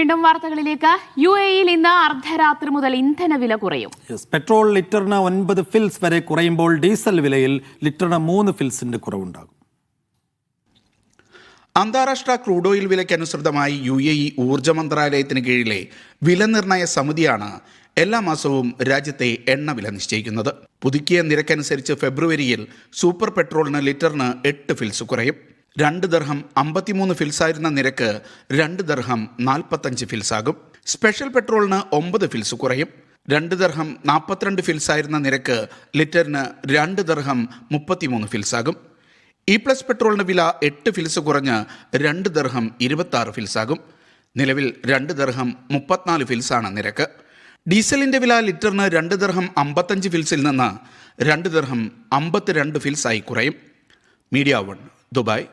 വീണ്ടും വാർത്തകളിലേക്ക്. യു എയിൽ ഇന്ന് അർദ്ധരാത്രി മുതൽ ഇന്ധന വില കുറയും. പെട്രോൾ ലിറ്ററിന് ഒൻപത് ഫിൽസ് വരെ കുറയുമ്പോൾ ഡീസൽ വിലയിൽ ലിറ്ററിന് മൂന്ന് ഫിൽസിന്റെ കുറവുണ്ടാകും. അന്താരാഷ്ട്ര ക്രൂഡ് ഓയിൽ വിലയ്ക്കനുസൃതമായി യു എ ഇ ഊർജ മന്ത്രാലയത്തിന് കീഴിലെ വില നിർണയ സമിതിയാണ് എല്ലാ മാസവും രാജ്യത്തെ എണ്ണ വില നിശ്ചയിക്കുന്നത്. പുതുക്കിയ നിരക്കനുസരിച്ച് ഫെബ്രുവരിയിൽ സൂപ്പർ പെട്രോളിന് ലിറ്ററിന് എട്ട് ഫിൽസ് കുറയും. രണ്ട് ദർഹം അമ്പത്തിമൂന്ന് ഫിൽസായിരുന്ന നിരക്ക് രണ്ട് ദർഹം നാൽപ്പത്തഞ്ച് ഫിൽസാകും സ്പെഷ്യൽ പെട്രോളിന് ഒമ്പത് ഫിൽസ് കുറയും. രണ്ട് ദർഹം നാൽപ്പത്തിരണ്ട് ഫിൽസായിരുന്ന നിരക്ക് ലിറ്ററിന് രണ്ട് ദർഹം മുപ്പത്തിമൂന്ന് ഫിൽസാകും ഇ പ്ലസ് പെട്രോളിന് വില എട്ട് ഫിൽസ് കുറഞ്ഞ് രണ്ട് ദർഹം ഇരുപത്തി ആറ് ഫിൽസാകും നിലവിൽ രണ്ട് ദർഹം മുപ്പത്തിനാല് ഫിൽസാണ് നിരക്ക്. ഡീസലിന്റെ വില ലിറ്ററിന് രണ്ട് ദർഹം അമ്പത്തഞ്ച് ഫിൽസിൽ നിന്ന് രണ്ട് ദർഹം അമ്പത്തിരണ്ട് ഫിൽസായി കുറയും. Media one Dubai.